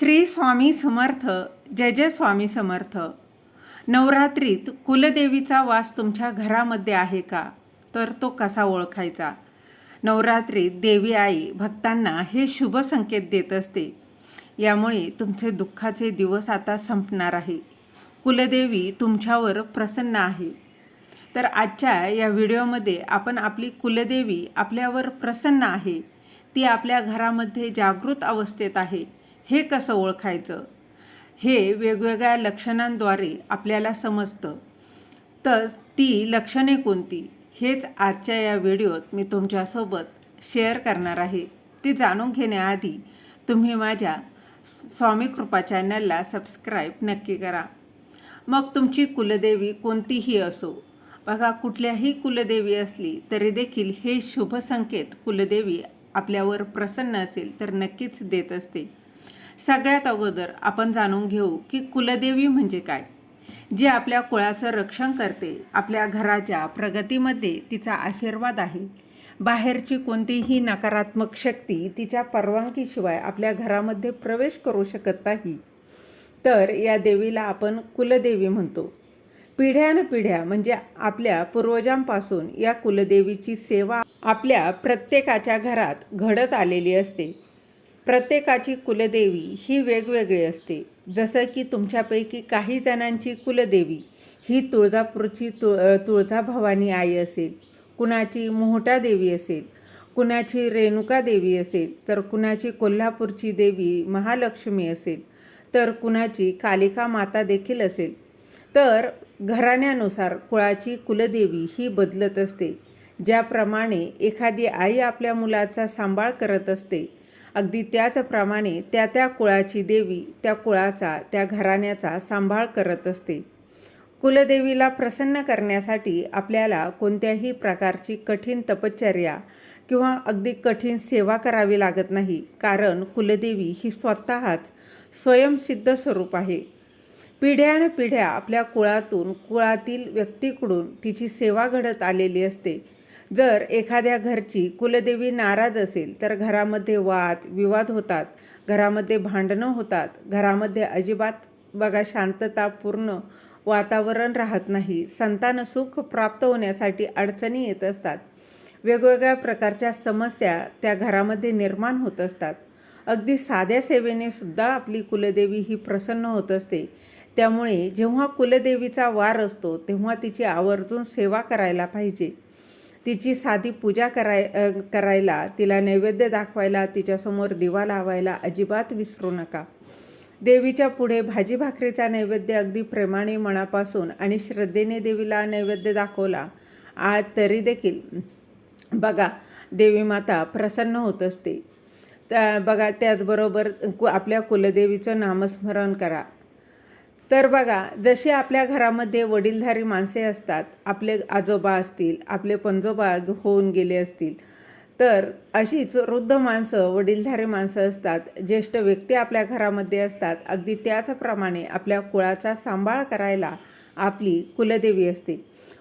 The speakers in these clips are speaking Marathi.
श्री स्वामी समर्थ जय जय स्वामी समर्थ. नवरात्रीत कुलदेवीचा वास तुमच्या घरामध्ये आहे का? तर तो कसा ओळखायचा? नवरात्रीत देवी आई भक्तांना हे शुभ संकेत देत असते. यामुळे तुमचे दुःखाचे दिवस आता संपणार आहे. कुलदेवी तुमच्यावर प्रसन्न आहे. तर आजच्या या व्हिडिओमध्ये आपण आपली कुलदेवी आपल्यावर प्रसन्न आहे. ती आपल्या घरामध्ये जागृत अवस्थेत आहे. हे कसं ओळखायचं? हे वेगवेगळ्या लक्षणांद्वारे आपल्याला समजतं. तर ती लक्षणे कोणती? हेच आजच्या या व्हिडिओत मी तुमच्यासोबत शेअर करणार आहे. ती जाणून घेण्याआधी तुम्ही माझ्या स्वामी कृपा चॅनलला सबस्क्राईब नक्की करा. मग तुमची कुलदेवी कोणतीही असो बघा कुठल्याही कुलदेवी असली तरी देखील हे शुभ संकेत कुलदेवी आपल्यावर प्रसन्न असेल तर नक्कीच देत असते. सगळ्यात अगोदर आपण जाणून घेऊ की कुलदेवी म्हणजे काय जी आपल्या कुळाचं रक्षण करते आपल्या घराच्या प्रगतीमध्ये तिचा आशीर्वाद आहे. बाहेरची कोणतीही नकारात्मक शक्ती तिच्या परवानगीशिवाय आपल्या घरामध्ये प्रवेश करू शकत नाही. तर या देवीला आपण कुलदेवी म्हणतो. पिढ्यानपिढ्या म्हणजे आपल्या पूर्वजांपासून या कुलदेवीची सेवा आपल्या प्रत्येकाच्या घरात घडत आलेली असते. प्रत्येकाची कुलदेवी ही वेगवेगळी असते. जसं की तुमच्यापैकी काही जणांची कुलदेवी ही तुळजापूरची तुळ तुळजाभवानी आई असेल कुणाची मोहटा देवी असेल कुणाची रेणुका देवी असेल तर कुणाची कोल्हापूरची देवी महालक्ष्मी असेल तर कुणाची कालिका माता देखील असेल. तर घराण्यानुसार कुळाची कुलदेवी ही बदलत असते. ज्याप्रमाणे एखादी आई आपल्या मुलाचा सांभाळ करत असते अगदी त्याचप्रमाणे त्या त्या कुळाची देवी त्या कुळाचा त्या घराण्याचा सांभाळ करत असते. कुलदेवीला प्रसन्न करण्यासाठी आपल्याला कोणत्याही प्रकारची कठीण तपश्चर्या किंवा अगदी कठीण सेवा करावी लागत नाही कारण कुलदेवी ही स्वतःच स्वयंसिद्ध स्वरूप आहे. पिढ्यानपिढ्या आपल्या कुळातून कुळातील व्यक्तीकडून तिची सेवा घडत आलेली असते. जर एखाद्या घरची कुलदेवी नाराज असेल तर घरामध्ये वाद विवाद होतात. घरामध्ये भांडणं होतात. घरामध्ये अजिबात बघा शांततापूर्ण वातावरण राहत नाही. संतान सुख प्राप्त होण्यासाठी अडचणी येत असतात. वेगवेगळ्या प्रकारच्या समस्या त्या घरामध्ये निर्माण होत असतात. अगदी साध्या सेवेने सुद्धा आपली कुलदेवी ही प्रसन्न होत असते. त्यामुळे जेव्हा कुलदेवीचा वार असतो तेव्हा तिची आवर्जून सेवा करायला पाहिजे. तिची साधी पूजा कराय करायला तिला नैवेद्य दाखवायला तिच्यासमोर दिवा लावायला अजिबात विसरू नका. देवीच्या पुढे भाजी भाकरीचा नैवेद्य अगदी प्रेमाने मनापासून आणि श्रद्धेने देवीला नैवेद्य दाखवला आज तरी देखील. बघा देवी माता प्रसन्न होत असते. त्या बघा त्याचबरोबर कु आपल्या कुलदेवीचं नामस्मरण करा. तर बघा जशी आपल्या घरामध्ये वडीलधारी माणसे असतात आपले आजोबा असतील आपले पंजोबा होऊन गेले असतील तर अशीच वृद्ध माणसं वडीलधारी माणसं असतात ज्येष्ठ व्यक्ती आपल्या घरामध्ये असतात अगदी त्याचप्रमाणे आपल्या कुळाचा सांभाळ करायला आपली कुलदेवी असते.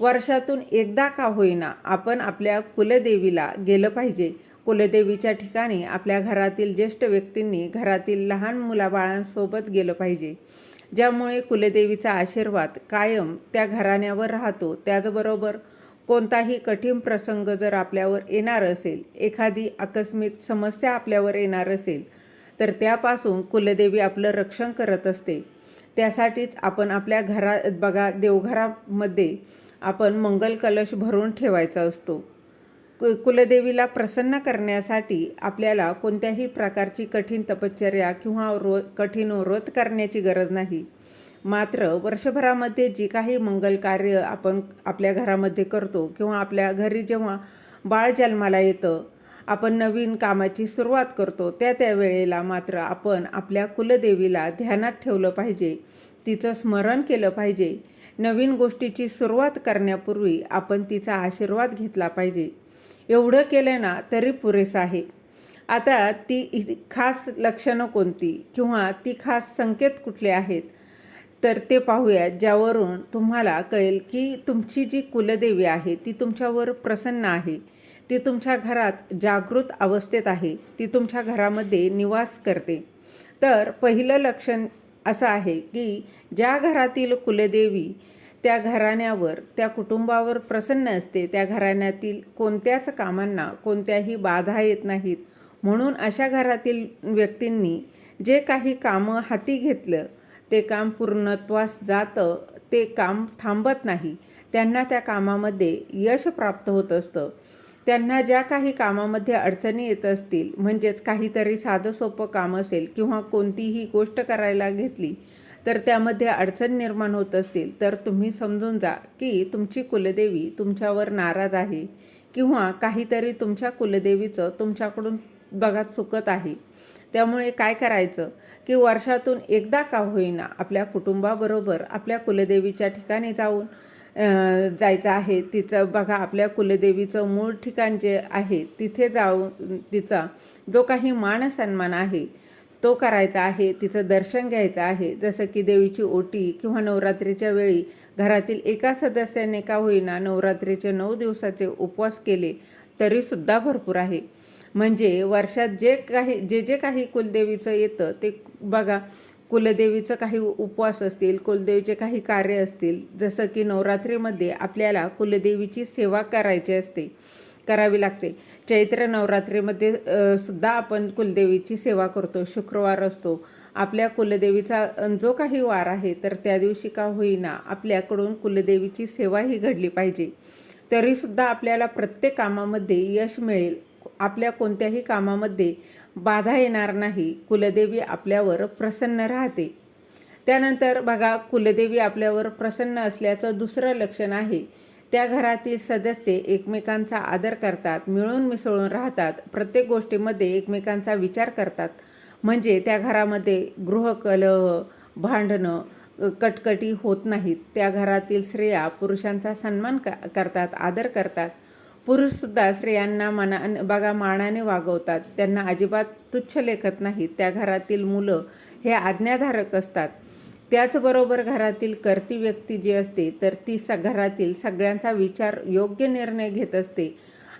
वर्षातून एकदा का होईना आपण आपल्या कुलदेवीला गेलं पाहिजे. कुलदेवीच्या ठिकाणी आपल्या घरातील ज्येष्ठ व्यक्तींनी घरातील लहान मुलाबाळांसोबत गेलं पाहिजे. ज्यामुळे कुलदेवीचा आशीर्वाद कायम त्या घराण्यावर राहतो. त्याचबरोबर कोणताही कठीण प्रसंग जर आपल्यावर येणार असेल एखादी आकस्मिक समस्या आपल्यावर येणार असेल तर त्यापासून कुलदेवी आपलं रक्षण करत असते. त्यासाठीच आपण आपल्या घरा बघा देवघरामध्ये आपण मंगल कलश भरून ठेवायचा असतो. कु कुलदेवीला प्रसन्न करण्यासाठी आपल्याला कोणत्याही प्रकारची कठीण तपश्चर्या किंवा रो कठीण व्रत करण्याची गरज नाही. मात्र वर्षभरामध्ये जी काही मंगल कार्य आपण आपल्या घरामध्ये करतो किंवा आपल्या घरी जेव्हा बाळ जन्माला येतं आपण नवीन कामाची सुरुवात करतो त्या त्या वेळेला मात्र आपण आपल्या कुलदेवीला ध्यानात ठेवलं पाहिजे. तिचं स्मरण केलं पाहिजे. नवीन गोष्टीची सुरुवात करण्यापूर्वी आपण तिचा आशीर्वाद घेतला पाहिजे. एवढं केलं ना तरी पुरेसं आहे. आता ती खास लक्षणं कोणती किंवा ती खास संकेत कुठले आहेत तर ते पाहूयात ज्यावरून तुम्हाला कळेल की तुमची जी कुलदेवी आहे ती तुमच्यावर प्रसन्न आहे. ती तुमच्या घरात जागृत अवस्थेत आहे. ती तुमच्या घरामध्ये निवास करते. तर पहिलं लक्षण असं आहे की ज्या घरातील कुलदेवी त्या घराण्यावर त्या कुटुंबावर प्रसन्न असते. त्या घराण्यातील कोणत्याच कामांना कोणत्याही बाधा येत नाहीत. म्हणून अशा घरातील व्यक्तींनी जे काही कामं हाती घेतलं ते काम पूर्णत्वास जातं ते काम थांबत नाही. त्यांना त्या कामामध्ये यश प्राप्त होत असतं. त्यांना ज्या काही कामामध्ये अडचणी येत असतील म्हणजेच काहीतरी साधं सोपं काम असेल किंवा कोणतीही गोष्ट करायला घेतली तर त्यामध्ये अडचण निर्माण होत असतील तर तुम्ही समजून जा की तुमची कुलदेवी तुमच्यावर नाराज आहे किंवा काहीतरी तुमच्या कुलदेवीचं तुमच्याकडून बघा चुकत आहे. त्यामुळे काय करायचं की वर्षातून एकदा का होईना आपल्या कुटुंबाबरोबर आपल्या कुलदेवीच्या ठिकाणी जाऊन जायचं आहे. तिचं बघा आपल्या कुलदेवीचं मूळ ठिकाण जे आहे तिथे जाऊन तिचा जो काही मान सन्मान आहे तो करायचा आहे तिचं दर्शन घ्यायचं आहे. जसं की देवीची ओटी किंवा नवरात्रीच्या वेळी घरातील एका सदस्याने का होईना नवरात्रीचे नऊ दिवसाचे उपवास केले तरीसुद्धा भरपूर आहे. म्हणजे वर्षात जे काही जे जे काही कुलदेवीचं येतं ते बघा कुलदेवीचं काही उपवास असतील कुलदेवीचे काही कार्य असतील जसं की नवरात्रीमध्ये आपल्याला कुलदेवीची सेवा करायची असते करावी लागते. चैत्र नवरात्रीमध्ये सुद्धा आपण कुलदेवीची सेवा करतो. शुक्रवार असतो. आपल्या कुलदेवीचा जो काही वार आहे तर त्या दिवशी का होईना आपल्याकडून कुलदेवीची सेवा ही घडली पाहिजे. तरीसुद्धा आपल्याला प्रत्येक कामामध्ये यश मिळेल. आपल्या कोणत्याही कामामध्ये बाधा येणार नाही. कुलदेवी आपल्यावर प्रसन्न राहते. त्यानंतर बघा कुलदेवी आपल्यावर प्रसन्न असल्याचं दुसरं लक्षण आहे. त्या घरातील सदस्य एकमेकांचा आदर करतात मिळून मिसळून राहतात. प्रत्येक गोष्टीमध्ये एकमेकांचा विचार करतात. म्हणजे त्या घरामध्ये गृहकलह भांडणं कटकटी होत नाहीत. त्या घरातील स्त्रिया पुरुषांचा सन्मान क करतात आदर करतात. पुरुषसुद्धा स्त्रियांना मना बघा मानाने वागवतात. त्यांना अजिबात तुच्छ लेखत नाहीत. त्या घरातील मुलं हे आज्ञाधारक असतात. त्याचबरोबर घरातील कर्ती व्यक्ती जी असते तर ती स घरातील सगळ्यांचा विचार योग्य निर्णय घेत असते.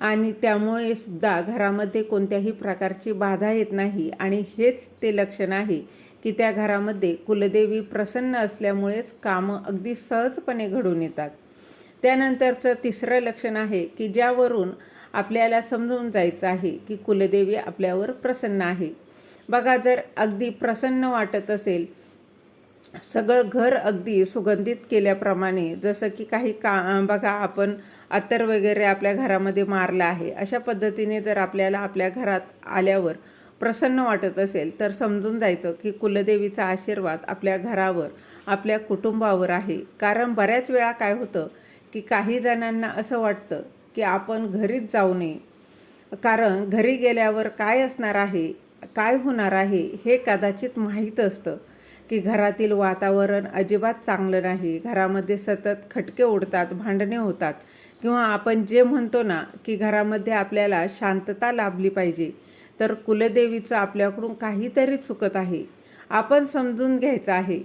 आणि त्यामुळे सुद्धा घरामध्ये कोणत्याही प्रकारची बाधा येत नाही. आणि हेच ते लक्षण आहे की त्या घरामध्ये कुलदेवी प्रसन्न असल्यामुळेच कामं अगदी सहजपणे घडून येतात. त्यानंतरचं तिसरं लक्षण आहे की ज्यावरून आपल्याला समजून जायचं आहे की कुलदेवी आपल्यावर प्रसन्न आहे. बघा जर अगदी प्रसन्न वाटत असेल सगळं घर अगदी सुगंधित केल्याप्रमाणे जसं की काही का बघा आपण अत्तर वगैरे आपल्या घरामध्ये मारलं आहे अशा पद्धतीने जर आपल्याला आपल्या घरात आल्यावर प्रसन्न वाटत असेल तर समजून जायचं की कुलदेवीचा आशीर्वाद आपल्या घरावर आपल्या कुटुंबावर आहे. कारण बऱ्याच वेळा काय होतं की काही जणांना असं वाटतं की आपण घरीच जाऊ नये. कारण घरी गेल्यावर काय असणार आहे काय होणार आहे हे कदाचित माहीत असतं. की घरातील वातावरण अजिबात चांगलं नाही. घरामध्ये सतत खटके उडतात भांडणे होतात. किंवा आपण जे म्हणतो ना की घरामध्ये आपल्याला शांतता लाभली पाहिजे तर कुलदेवीचं आपल्याकडून काहीतरी चुकत आहे. आपण समजून घ्यायचं आहे.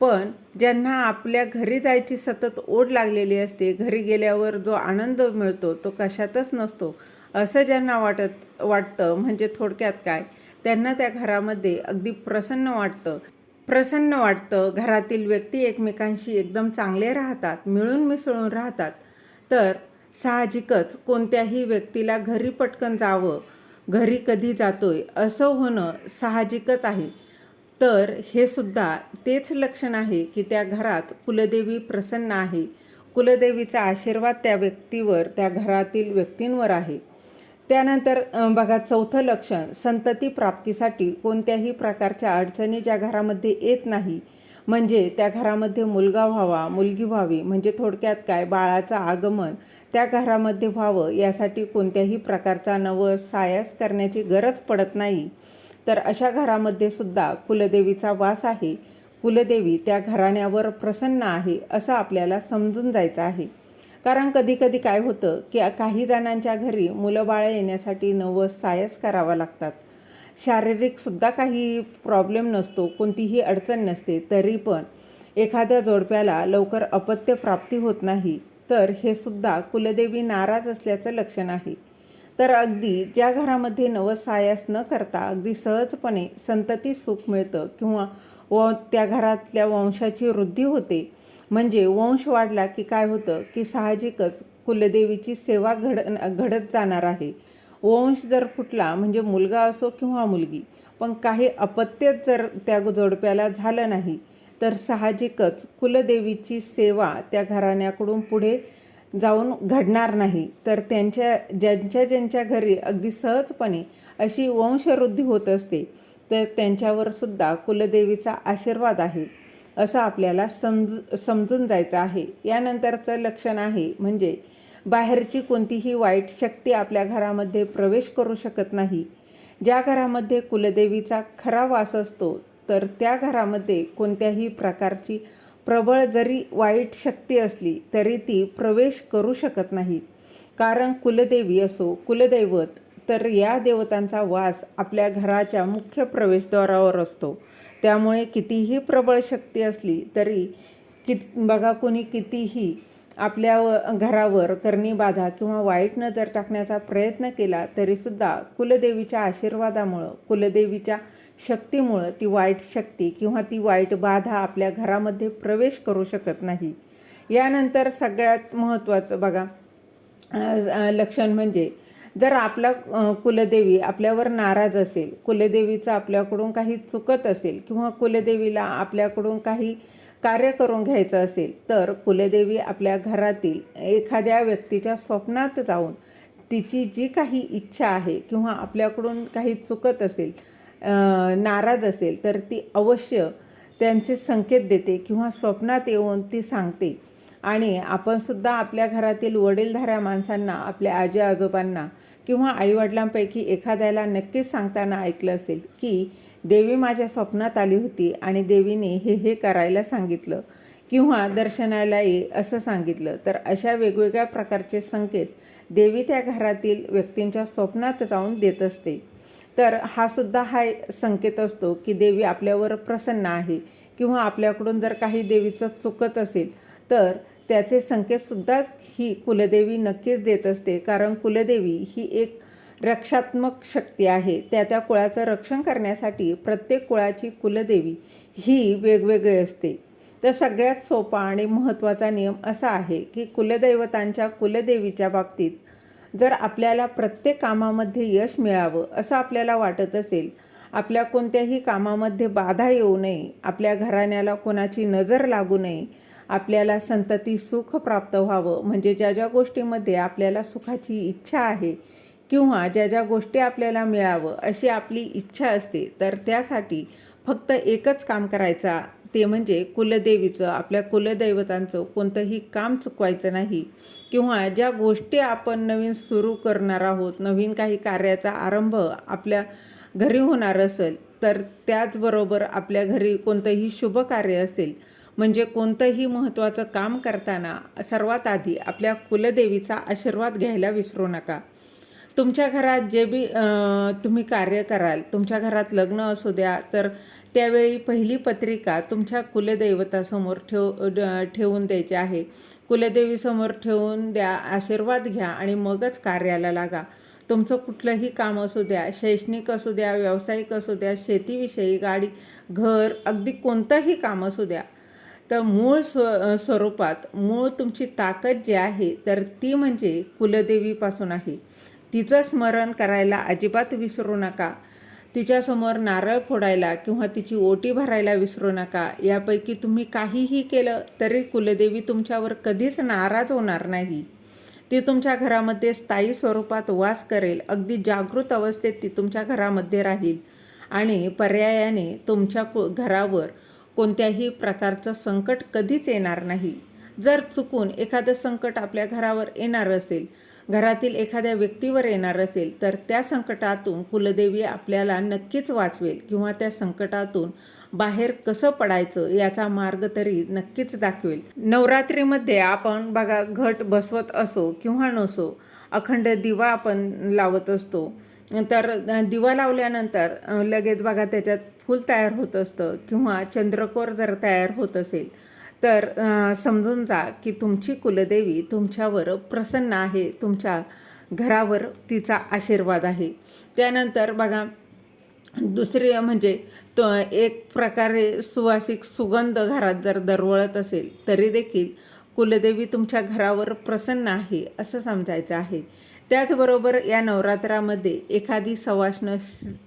पण ज्यांना आपल्या घरी जायची सतत ओढ लागलेली असते घरी गेल्यावर जो आनंद मिळतो तो कशातच नसतो. असं ज्यांना वाटत वाटतं म्हणजे थोडक्यात काय? त्यांना त्या घरामध्ये अगदी प्रसन्न वाटतं. प्रसन्न वाटतं. घरातील व्यक्ती एकमेकांशी एकदम चांगले राहतात मिळून मिसळून राहतात. तर साहजिकच कोणत्याही व्यक्तीला घरी पटकन जावं घरी कधी जातोय असं होणं साहजिकच आहे. तर हे सुद्धा तेच लक्षण आहे की त्या घरात कुलदेवी प्रसन्न आहे. कुलदेवीचा आशीर्वाद त्या व्यक्तीवर त्या घरातील व्यक्तींवर आहे. त्यानंतर बघा चौथं लक्षण संतती प्राप्तीसाठी कोणत्याही प्रकारच्या अडचणी ज्या घरामध्ये येत नाही म्हणजे त्या घरामध्ये मुलगा व्हावा मुलगी व्हावी म्हणजे थोडक्यात काय बाळाचं आगमन त्या घरामध्ये व्हावं यासाठी कोणत्याही प्रकारचा नवस सायास करण्याची गरज पडत नाही. तर अशा घरामध्ये सुद्धा कुलदेवीचा वास आहे. कुलदेवी त्या घराण्यावर प्रसन्न आहे असं आपल्याला समजून जायचं आहे. कारण कधी कधी काय होतं की काही जणांच्या घरी मुलं बाळं येण्यासाठी नवस सायस करावा लागतात. शारीरिकसुद्धा काही प्रॉब्लेम नसतो कोणतीही अडचण नसते तरी पण एखाद्या जोडप्याला लवकर अपत्य प्राप्ती होत नाही तर हे सुद्धा कुलदेवी नाराज असल्याचं लक्षण आहे. तर अगदी ज्या घरामध्ये नवसायास न करता अगदी सहजपणे संतती सुख मिळतं किंवा व त्या घरातल्या वंशाची वृद्धी होते म्हणजे वंश वाढला की काय होतं की साहजिकच कुलदेवीची सेवा घड घडत जाणार आहे. वंश जर फुटला म्हणजे मुलगा असो किंवा मुलगी पण काही अपत्यच जर त्या जोडप्याला झालं नाही तर साहजिकच कुलदेवीची सेवा त्या घराण्याकडून पुढे जाऊन घडणार नाही. तर त्यांच्या ज्यांच्या ज्यांच्या घरी अगदी सहजपणे अशी वंशवृद्धी होत असते तर त्यांच्यावर सुद्धा कुलदेवीचा आशीर्वाद आहे. असं आपल्याला समजू समजून जायचं आहे. यानंतरचं लक्षण आहे म्हणजे बाहेरची कोणतीही वाईट शक्ती आपल्या घरामध्ये प्रवेश करू शकत नाही. ज्या घरामध्ये कुलदेवीचा खरा वास असतो तर त्या घरामध्ये कोणत्याही प्रकारची प्रबळ जरी वाईट शक्ती असली तरी ती प्रवेश करू शकत नाही. कारण कुलदेवी असो कुलदैवत तर या देवतांचा वास आपल्या घराच्या मुख्य प्रवेशद्वारावर असतो. त्यामुळे कितीही प्रबळ शक्ती असली तरी कि बघा कोणी कितीही आपल्या व- घरावर करणी बाधा किंवा वाईट नजर टाकण्याचा प्रयत्न केला तरीसुद्धा कुलदेवीच्या आशीर्वादामुळं कुलदेवीच्या शक्तीमुळं ती वाईट शक्ती किंवा ती वाईट बाधा आपल्या घरामध्ये प्रवेश करू शकत नाही. यानंतर सगळ्यात महत्त्वाचं बघा लक्षण म्हणजे जर आपला कुलदेवी आपल्यावर नाराज असेल कुलदेवीचं आपल्याकडून काही चुकत असेल किंवा कुलदेवीला आपल्याकडून काही कार्य करून घ्यायचं असेल तर कुलदेवी आपल्या घरातील एखाद्या व्यक्तीच्या स्वप्नात जाऊन तिची जी काही इच्छा आहे किंवा आपल्याकडून काही चुकत असेल नाराज असेल तर ती अवश्य त्यांचे संकेत देते किंवा स्वप्नात येऊन ती सांगते. आणि आपणसुद्धा आपल्या घरातील वडीलधाऱ्या माणसांना आपल्या आजी आजोबांना किंवा आईवडिलांपैकी एखाद्याला नक्कीच सांगताना ऐकलं असेल की देवी माझ्या स्वप्नात आली होती आणि देवीने हे हे करायला सांगितलं किंवा दर्शनाला ये असं सांगितलं. तर अशा वेगवेगळ्या प्रकारचे संकेत देवी त्या घरातील व्यक्तींच्या स्वप्नात जाऊन देत असते. तर हा सुद्धा हा संकेत असतो की देवी आपल्यावर प्रसन्न आहे किंवा आपल्याकडून जर काही देवीचं चुकत असेल तर त्याचे संकेतसुद्धा ही कुलदेवी नक्कीच देत असते. कारण कुलदेवी ही एक रक्षात्मक शक्ती आहे. त्या त्या कुळाचं रक्षण करण्यासाठी प्रत्येक कुळाची कुलदेवी ही वेगवेगळी असते. तर सगळ्यात सोपा आणि महत्त्वाचा नियम असा आहे की कुलदैवतांच्या कुलदेवीच्या बाबतीत जर आपल्याला प्रत्येक कामामध्ये यश मिळावं असं आपल्याला वाटत असेल आपल्या कोणत्याही कामामध्ये बाधा येऊ नये आपल्या घराण्याला कोणाची नजर लागू नये आपल्याला संतती सुख प्राप्त व्हावं. म्हणजे ज्या ज्या गोष्टीमध्ये आपल्याला सुखाची इच्छा आहे किंवा ज्या ज्या गोष्टी आपल्याला मिळावं अशी आपली इच्छा असते तर त्यासाठी फक्त एकच काम करायचा. ते म्हणजे कुलदेवीचं आपल्या कुलदैवतांचं कोणतंही काम चुकवायचं नाही. किंवा ज्या गोष्टी आपण नवीन सुरू करणार आहोत नवीन काही कार्याचा आरंभ आपल्या घरी होणार असेल तर त्याचबरोबर आपल्या घरी कोणतंही शुभ कार्य असेल म्हणजे कोणतंही महत्त्वाचं काम करताना सर्वात आधी आपल्या कुलदेवीचा आशीर्वाद घ्यायला विसरू नका. तुमच्या घरात जे बी तुम्ही कार्य कराल तुमच्या घरात लग्न असू द्या तर त्यावेळी पहिली पत्रिका तुमच्या कुलदैवतासमोर ठेव ड- ठेवून द्यायची आहे. कुलदेवीसमोर ठेवून द्या आशीर्वाद घ्या आणि मगच कार्याला लागा. तुमचं कुठलंही काम असू द्या शैक्षणिक असू द्या व्यावसायिक असू द्या शेतीविषयी गाडी घर अगदी कोणतंही काम असू द्या तर मूळ स्व स्वरूपात मूळ तुमची ताकद जी आहे तर ती म्हणजे कुलदेवीपासून आहे. तिचं स्मरण करायला अजिबात विसरू नका. तिच्यासमोर नारळ फोडायला किंवा तिची ओटी भरायला विसरू नका. यापैकी तुम्ही काहीही केलं तरी कुलदेवी तुमच्यावर कधीच नाराज होणार नाही. ती तुमच्या घरामध्ये स्थायी स्वरूपात वास करेल. अगदी जागृत अवस्थेत ती तुमच्या घरामध्ये राहील. आणि पर्यायाने तुमच्या कु घरावर कोणत्याही प्रकारचं संकट कधीच येणार नाही. जर चुकून एखादं संकट आपल्या घरावर येणार असेल घरातील एखाद्या व्यक्तीवर येणार असेल तर त्या संकटातून कुलदेवी आपल्याला नक्कीच वाचवेल किंवा त्या संकटातून बाहेर कसं पडायचं याचा मार्ग तरी नक्कीच दाखवेल. नवरात्रीमध्ये आपण बघा घट बसवत असो किंवा नसो अखंड दिवा आपण लावत असतो. तर दिवा लावल्यानंतर लगेच बघा त्याच्यात फूल तयार होत असतं किंवा चंद्रकोर जर तयार होत असेल तर समजून जा की तुमची कुलदेवी तुमच्यावर प्रसन्न आहे तुमच्या घरावर तिचा आशीर्वाद आहे. त्यानंतर बघा दुसरी म्हणजे तो एक प्रकारे सुवासिक सुगंध घरात जर दरवळत असेल तरी देखील कुलदेवी तुमच्या घरावर प्रसन्न आहे असं समजायचं आहे. त्याचबरोबर या नवरात्रामध्ये एखादी सवाष्ण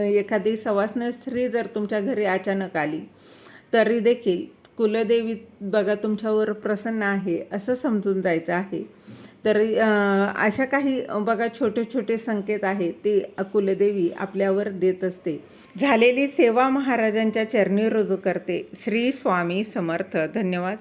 एखादी सवाष्ण स्त्री जर तुमच्या घरी अचानक आली तरी देखील कुलदेवी बघा तुमच्यावर प्रसन्न आहे असं समजून जायचं आहे. तर अशा काही बघा छोटे छोटे संकेत आहेत ते कुलदेवी आपल्यावर देत असते. झालेली सेवा महाराजांच्या चरणी रुजू करते. श्री स्वामी समर्थ. धन्यवाद.